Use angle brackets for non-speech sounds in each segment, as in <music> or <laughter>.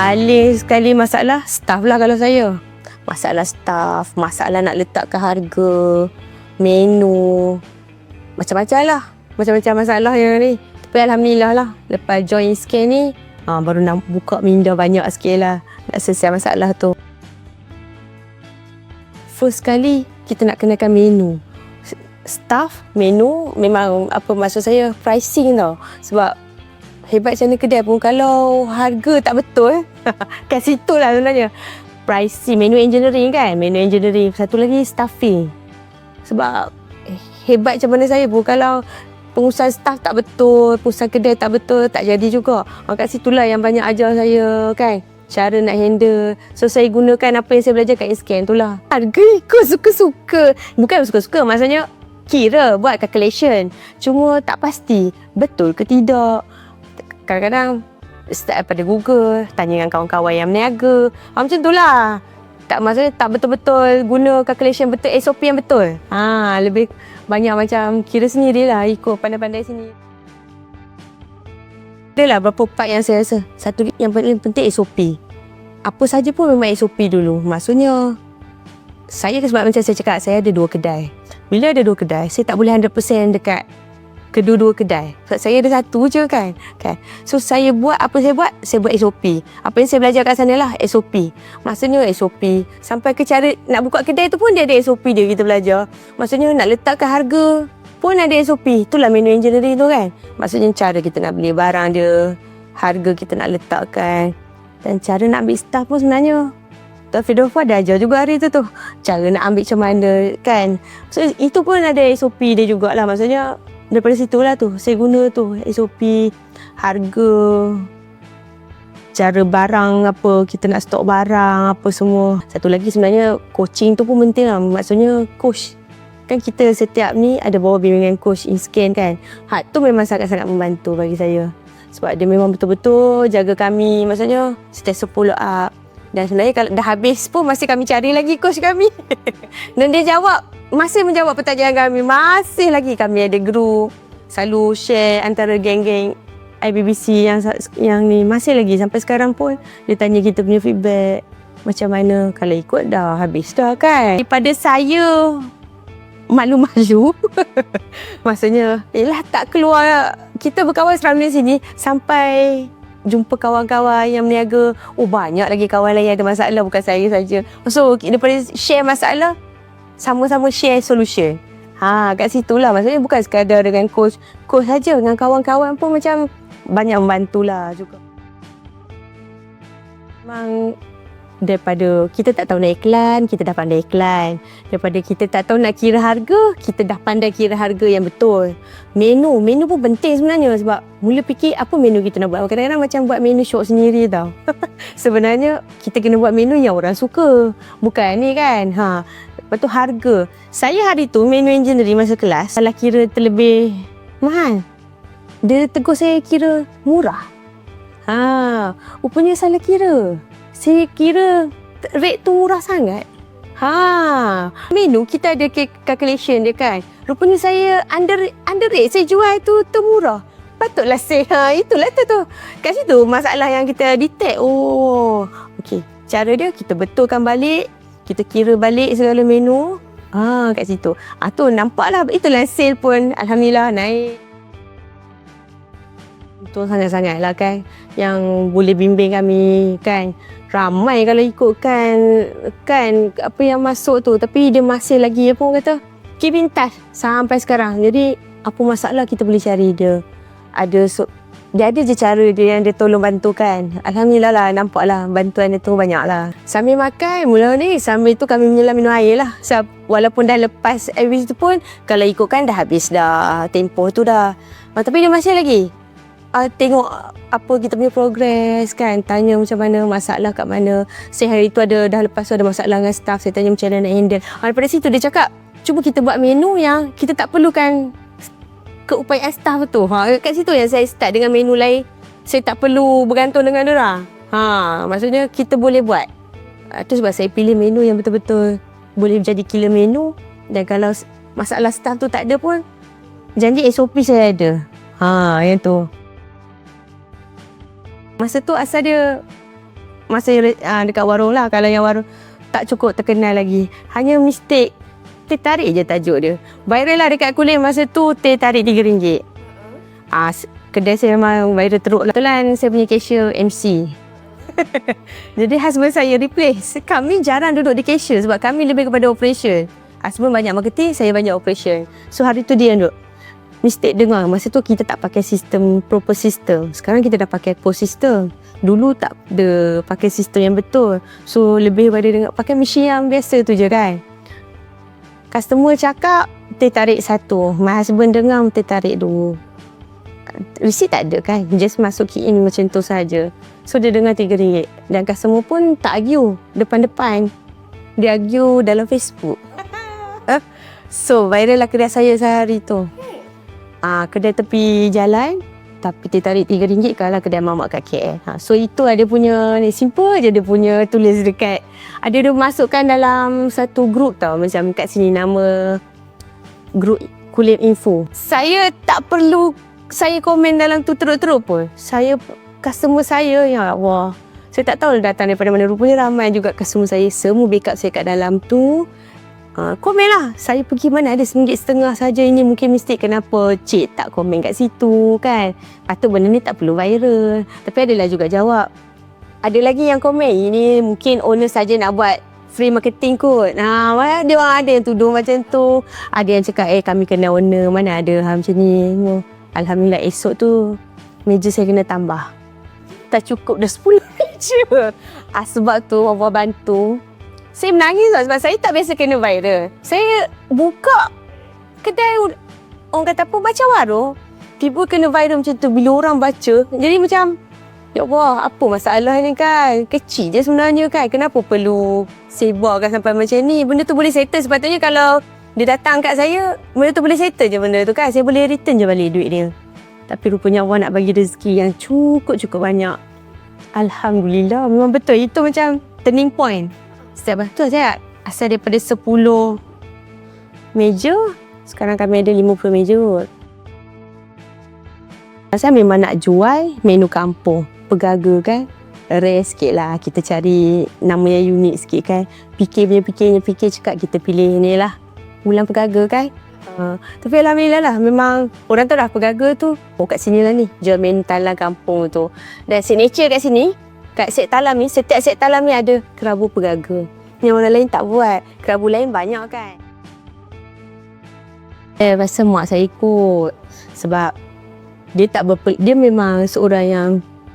Paling sekali masalah staff lah kalau saya. Masalah staff, masalah nak letakkan harga, menu, macam-macam lah. Macam-macam masalah yang ni. Tapi Alhamdulillah lah, lepas join scan ni, ha, baru nak buka minda banyak sikit lah. Nak selesai masalah tu. First kali, kita nak kenakan menu. Staff, menu, memang apa maksud saya, pricing tau. Sebab hebat macam kedai pun. Kalau harga tak betul <laughs> kat situ lah sebenarnya. Pricing menu engineering kan? Menu engineering. Satu lagi staffing. Sebab hebat macam mana saya pun kalau pengurusan staff tak betul pengurusan kedai tak betul tak jadi juga. Ha, kat situ lah yang banyak ajar saya kan? Cara nak handle. So saya gunakan apa yang saya belajar kat scan tu lah. Harga ikut suka-suka. Bukan suka-suka maksudnya kira buat calculation. Cuma tak pasti betul ke tidak kadang-kadang start daripada Google, tanya dengan kawan-kawan yang meniaga. Ha, macam tu lah. Tak maksudnya tak betul-betul guna calculation betul, SOP yang betul. Ha, lebih banyak macam kira sendirilah ikut pandai-pandai sini. Adalah beberapa part yang saya rasa. Satu yang paling penting SOP. Apa saja pun memang SOP dulu. Maksudnya, saya sebab macam saya cakap, saya ada dua kedai. Bila ada dua kedai, saya tak boleh 100% dekat kedua-dua kedai. Sebab saya ada satu je kan. kan. So saya buat apa saya buat? Saya buat SOP. Apa yang saya belajar kat sana lah SOP. Maksudnya SOP. Sampai ke cara nak buka kedai tu pun dia ada SOP dia kita belajar. Maksudnya nak letakkan harga pun ada SOP. Itulah menu engineering tu kan. Maksudnya cara kita nak beli barang dia. Harga kita nak letakkan. Dan cara nak ambil staff pun sebenarnya Tapi Dofa dah ajar juga hari tu tu. Cara nak ambil macam mana kan. So itu pun ada SOP dia jugalah. Maksudnya daripada situ lah tu saya guna tu SOP harga cara barang apa kita nak stok barang apa semua. Satu lagi sebenarnya coaching tu pun penting lah. Maksudnya coach. Kan kita setiap ni ada bawa bimbingan coach in scan kan? Ha, tu memang sangat-sangat membantu bagi saya. Sebab dia memang betul-betul jaga kami. Maksudnya setiap follow up dan sebenarnya kalau dah habis pun masih kami cari lagi coach kami <laughs> dan dia jawab masih menjawab pertanyaan kami. Masih lagi kami ada group. Selalu share antara geng-geng IBBC yang yang ni. Masih lagi sampai sekarang pun dia tanya kita punya feedback. Macam mana kalau ikut dah habis dah kan. Daripada saya malu-malu. <laughs> Maksudnya, yelah tak keluar. Kita berkawan selama di sini sampai jumpa kawan-kawan yang meniaga. Oh banyak lagi kawan lain yang ada masalah bukan saya saja. So daripada share masalah sama-sama share solution. Ha, kat situ lah. Maksudnya bukan sekadar dengan coach. Coach saja dengan kawan-kawan pun macam banyak membantulah juga. Memang daripada kita tak tahu nak iklan, kita dah pandai iklan. Daripada kita tak tahu nak kira harga, kita dah pandai kira harga yang betul. Menu, menu pun penting sebenarnya sebab mula fikir apa menu kita nak buat. Kadang-kadang macam buat menu shop sendiri tau. <laughs> sebenarnya kita kena buat menu yang orang suka. Bukan ni kan. Ha, Lepas tu harga. Saya hari tu menu engineering masa kelas salah kira terlebih mahal. Dia tegur saya kira murah. Ha, rupanya salah kira. Saya kira rate tu murah sangat. Ha, menu kita ada calculation dia kan. Rupanya saya under under rate saya jual tu termurah. Patutlah saya. Ha, itulah tu tu. Kat situ masalah yang kita detect. Oh, okey. Cara dia kita betulkan balik kita kira balik segala menu ah kat situ ah tu nampaklah itulah sale pun alhamdulillah naik Betul sangat-sangat lah kan yang boleh bimbing kami kan ramai kalau ikutkan kan apa yang masuk tu tapi dia masih lagi apa orang kata keep in touch sampai sekarang jadi apa masalah kita boleh cari dia ada so, dia ada je cara dia yang dia tolong bantu kan. Alhamdulillah lah nampak lah bantuan dia tu banyak lah. Sambil makan mula ni sambil tu kami menyelam minum air lah. So, walaupun dah lepas habis tu pun kalau ikutkan dah habis dah tempoh tu dah. Uh, tapi dia masih lagi uh, tengok apa kita punya progress kan. Tanya macam mana masalah kat mana. Saya hari tu ada dah lepas tu ada masalah dengan staff. Saya tanya macam mana nak handle. Uh, daripada situ dia cakap cuba kita buat menu yang kita tak perlukan keupayaan staff tu. Ha, kat situ yang saya start dengan menu lain. Saya tak perlu bergantung dengan orang. Ha, maksudnya kita boleh buat. Itu ha, sebab saya pilih menu yang betul-betul boleh jadi killer menu. Dan kalau masalah staff tu tak ada pun, janji SOP saya ada. Ha, yang tu. Masa tu asal dia masa uh, dekat warung lah. Kalau yang warung tak cukup terkenal lagi. Hanya mistake teh tarik je tajuk dia. Viral lah dekat kulit masa tu teh tarik RM3. Ah, kedai saya memang viral teruk lah. Kebetulan saya punya cashier MC. <laughs> Jadi husband saya replace. Kami jarang duduk di cashier sebab kami lebih kepada operation. Husband banyak marketing, saya banyak operation. So hari tu dia duduk. Mistake dengar. Masa tu kita tak pakai sistem proper system. Sekarang kita dah pakai post system. Dulu tak ada pakai sistem yang betul. So lebih pada dengar pakai mesin yang biasa tu je kan. Customer cakap teh tarik satu. My husband dengar teh tarik dua. Receipt tak ada kan. Just masuk key in macam tu saja. So dia dengar RM3. Dan customer pun tak argue depan-depan. Dia argue dalam Facebook. <laughs> so viral lah kedai saya sehari tu. Ah, kedai tepi jalan tapi dia tarik RM3 kalau kedai mamak kat KL. Ha, so itu ada punya ni simple je dia punya tulis dekat ada dia masukkan dalam satu grup tau macam kat sini nama grup kulit info. Saya tak perlu saya komen dalam tu teruk-teruk pun. Saya customer saya ya Allah. Saya tak tahu datang daripada mana rupanya ramai juga customer saya semua backup saya kat dalam tu. Uh, komen lah. Saya pergi mana ada seringgit setengah saja ini mungkin mistake kenapa cik tak komen kat situ kan. Patut benda ni tak perlu viral. Tapi adalah juga jawab. Ada lagi yang komen ini mungkin owner saja nak buat free marketing kot. Nah, dia orang ada yang tuduh macam tu. Ada yang cakap eh kami kena owner mana ada ha, macam ni. Alhamdulillah esok tu meja saya kena tambah. Tak cukup dah 10 <laughs> meja. Ah, sebab tu Allah bantu saya menangis lah sebab saya tak biasa kena viral. Saya buka kedai orang kata apa baca warung. Tiba kena viral macam tu bila orang baca. Jadi macam Ya Allah, apa masalah ni kan? Kecil je sebenarnya kan. Kenapa perlu sebarkan sampai macam ni? Benda tu boleh settle sepatutnya kalau dia datang kat saya, benda tu boleh settle je benda tu kan. Saya boleh return je balik duit dia. Tapi rupanya Allah nak bagi rezeki yang cukup-cukup banyak. Alhamdulillah, memang betul. Itu macam turning point setiap tu saya asal daripada 10 meja sekarang kami ada 50 meja kot. Saya memang nak jual menu kampung. Pegaga kan? Rare sikit lah. Kita cari nama yang unik sikit kan? Fikir punya fikirnya fikir cakap kita pilih ni lah. Bulan pegaga kan? Uh, tapi Alhamdulillah lah memang orang tu dah pegaga tu. Oh kat sini lah ni. Jual menu talang kampung tu. Dan signature kat sini kat set talam ni, setiap set talam ni ada kerabu pegaga. Yang orang lain tak buat. Kerabu lain banyak kan. Eh, rasa mak saya ikut. Sebab dia tak berpel dia memang seorang yang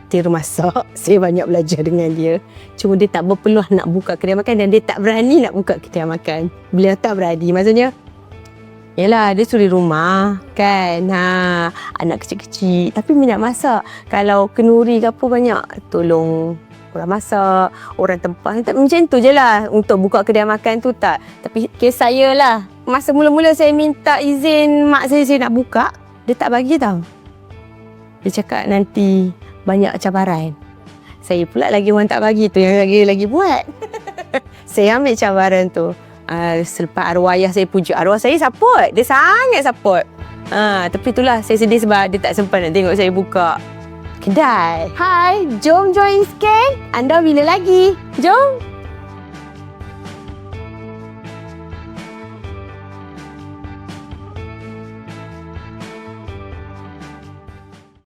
tira masak. <laughs> Saya banyak belajar dengan dia. Cuma dia tak berpeluang nak buka kedai makan dan dia tak berani nak buka kedai makan. Beliau tak berani. Maksudnya, Yelah, dia suri rumah kan. Ha, anak kecil-kecil. Tapi minat masak. Kalau kenuri ke apa banyak, tolong orang masak, orang tempah. Macam tu je lah untuk buka kedai makan tu tak. Tapi kes saya lah. Masa mula-mula saya minta izin mak saya, saya nak buka, dia tak bagi tau. Dia cakap nanti banyak cabaran. Saya pula lagi orang tak bagi tu yang lagi lagi buat. <laughs> saya ambil cabaran tu uh, selepas arwah ayah saya puja arwah saya support. Dia sangat support. Uh, tapi itulah saya sedih sebab dia tak sempat nak tengok saya buka kedai. Hai jom join scan. Anda bila lagi. Jom